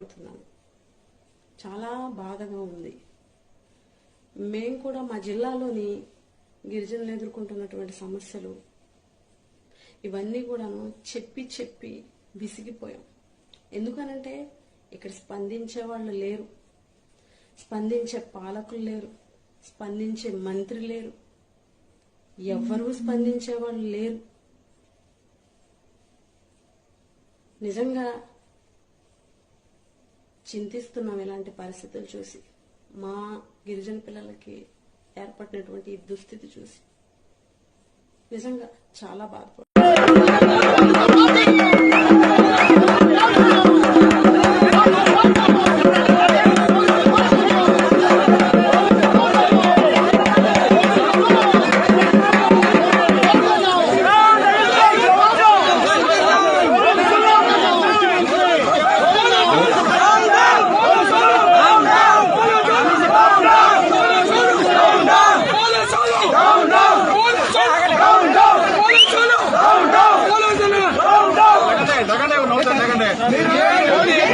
అవుతున్నాను చాలా బాధగా ఉంది. మేము కూడా మా జిల్లాలోని గిరిజనులు ఎదుర్కొంటున్నటువంటి సమస్యలు ఇవన్నీ కూడాను చెప్పి చెప్పి విసిగిపోయాం. ఎందుకనంటే ఇక్కడ స్పందించే వాళ్ళు లేరు స్పందించే పాలకులు లేరు స్పందించే మంత్రి లేరు ఎవ్వరూ స్పందించే వాళ్ళు లేరు. నిజంగా చింతిస్తున్నాం ఇలాంటి పరిస్థితులు చూసి. మా గిరిజన పిల్లలకి ఏర్పడినటువంటి దుస్థితి చూసి. నిజంగా చాలా బాధపడు ¡Miguel!